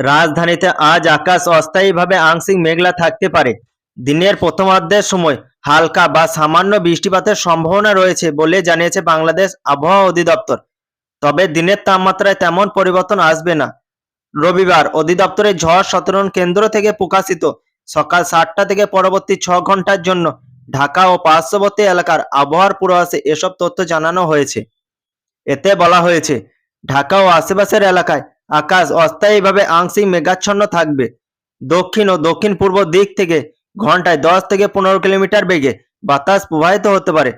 রাজধানীতে আজ আকাশ অস্থায়ীভাবে আংশিক মেঘলা থাকতে পারে। দিনের প্রথমার্ধের সময় হালকা বা সামান্য বৃষ্টিপাতের সম্ভাবনা রয়েছে বলে জানিয়েছে বাংলাদেশ আবহাওয়া অধিদপ্তর। তবে দিনের তাপমাত্রায় তেমন পরিবর্তন আসবে না। রবিবার অধিদপ্তরের ঝড় সতরণ কেন্দ্র থেকে প্রকাশিত সকাল সাতটা থেকে পরবর্তী ছ ঘণ্টার জন্য ঢাকা ও পার্শ্ববর্তী এলাকার আবহাওয়ার পূর্বাভাসে এসব তথ্য জানানো হয়েছে। এতে বলা হয়েছে, ঢাকা ও আশেপাশের এলাকায় আকাশ অস্থায়ীভাবে আংশিক মেঘাচ্ছন্ন থাকবে। দক্ষিণ ও দক্ষিণ পূর্ব দিক থেকে ঘন্টায় দশ থেকে পনেরো কিলোমিটার বেগে বাতাস প্রবাহিত হতে পারে।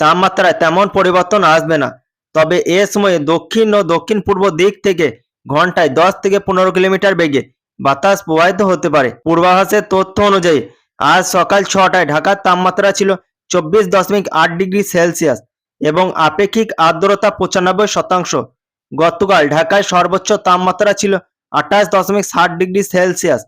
তাপমাত্রায় তেমন পরিবর্তন আসবে না। তবে এ সময়ে দক্ষিণ ও দক্ষিণ পূর্ব দিক থেকে ঘন্টায় দশ থেকে পনেরো কিলোমিটার বেগে বাতাস প্রবাহিত হতে পারে। পূর্বাভাসের তথ্য অনুযায়ী, আজ সকাল ছটায় ঢাকার তাপমাত্রা ছিল চব্বিশ দশমিক আট ডিগ্রি সেলসিয়াস এবং আপেক্ষিক আর্দ্রতা পঁচানব্বই শতাংশ। গতকাল ঢাকায় সর্বোচ্চ তাপমাত্রা ছিল আঠাশ দশমিক ষাট ডিগ্রি সেলসিয়াস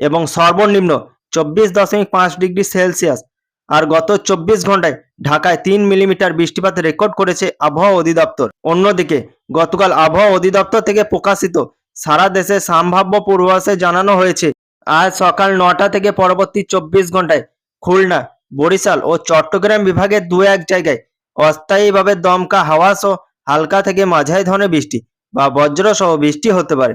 এবং সর্বনিম্ন চব্বিশ দশমিক পাঁচ ডিগ্রি সেলসিয়াস। আর গত চব্বিশ ঘন্টায় ঢাকায় তিন মিলিমিটার বৃষ্টিপাত রেকর্ড করেছে আবহাওয়া অধিদপ্তর। অন্যদিকে, গতকাল আবহাওয়া অধিদপ্তর থেকে প্রকাশিত সারা দেশে সম্ভাব্য পূর্বাভাসে জানানো হয়েছে, আজ সকাল নটা থেকে পরবর্তী চব্বিশ ঘন্টায় খুলনা, বরিশাল ও চট্টগ্রাম বিভাগের দু এক জায়গায় অস্থায়ীভাবে দমকা হাওয়া সহ হালকা থেকে মাঝারি ধরনের বৃষ্টি বা বজ্র সহ বৃষ্টি হতে পারে।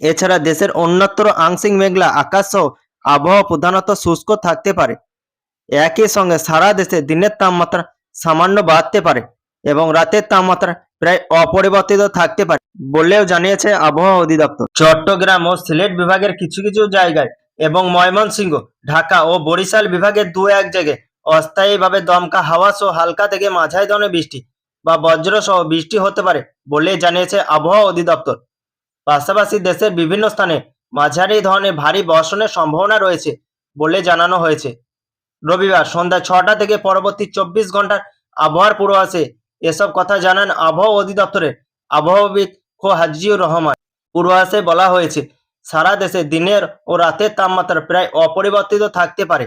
এছাড়া দেশের অন্যত্র আংশিক মেঘলা আকাশ সহ আবহাওয়া প্রধানত শুষ্ক থাকতে পারে। একই সঙ্গে সারা দেশে দিনের তাপমাত্রা সামান্য বাড়তে পারে এবং রাতের তাপমাত্রা প্রায় অপরিবর্তিত থাকতে পারে বলেও জানিয়েছে আবহাওয়া অধিদপ্তর। চট্টগ্রাম ও সিলেট বিভাগের কিছু কিছু জায়গায় এবং ময়মনসিংহ, ঢাকা ও বরিশাল বিভাগের দু এক জায়গায় অস্থায়ীভাবে দমকা হাওয়া সহ হালকা থেকে মাঝারি ধরনের বৃষ্টি বা বজ্র সহ বৃষ্টি হতে পারে বলে জানিয়েছে আবহাওয়া অধিদপ্তর। পাশাপাশি দেশের বিভিন্ন স্থানে মাঝারি ধরনের ভারী বর্ষণের সম্ভাবনা রয়েছে বলে জানানো হয়েছে। রবিবার সন্ধ্যা ছটা থেকে পরবর্তী চব্বিশ ঘণ্টার আবহাওয়ার পূর্বাভাসে এসব কথা জানান আবহাওয়া অধিদপ্তরের আবহাওয়াবিদ খো হাজিউর রহমান। পূর্বাভাসে বলা হয়েছে, সারা দেশে দিনের ও রাতের তাপমাত্রা প্রায় অপরিবর্তিত থাকতে পারে।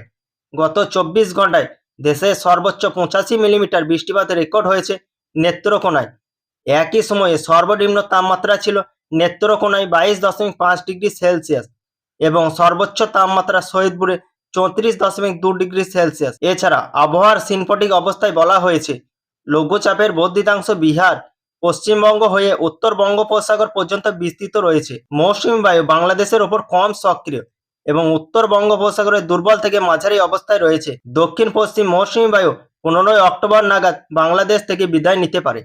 গত চব্বিশ ঘন্টায় দেশে সর্বোচ্চ পঁচাশি মিলিমিটার বৃষ্টিপাতের রেকর্ড হয়েছে নেত্রকোনায়। একই সময়ে সর্বনিম্ন তাপমাত্রা ছিল নেত্রকোনায় বাইশ দশমিক পাঁচ ডিগ্রি সেলসিয়াস এবং সর্বোচ্চ তাপমাত্রা শহীদপুরে চৌত্রিশ দশমিক দু ডিগ্রি সেলসিয়াস। এছাড়া আবহাওয়ার সিনপটিক অবস্থায় বলা হয়েছে, লঘুচাপের বর্ধিতাংশ বিহার, পশ্চিমবঙ্গ হয়ে উত্তর বঙ্গোপসাগর পর্যন্ত বিস্তৃত রয়েছে। মৌসুমী বায়ু বাংলাদেশের ওপর কম সক্রিয় এবং উত্তর বঙ্গোপসাগরের দুর্বল থেকে মাঝারি অবস্থায় রয়েছে। দক্ষিণ পশ্চিম মৌসুমী বায়ু পনেরোই অক্টোবর নাগাদ বাংলাদেশ থেকে বিদায় নিতে পারে।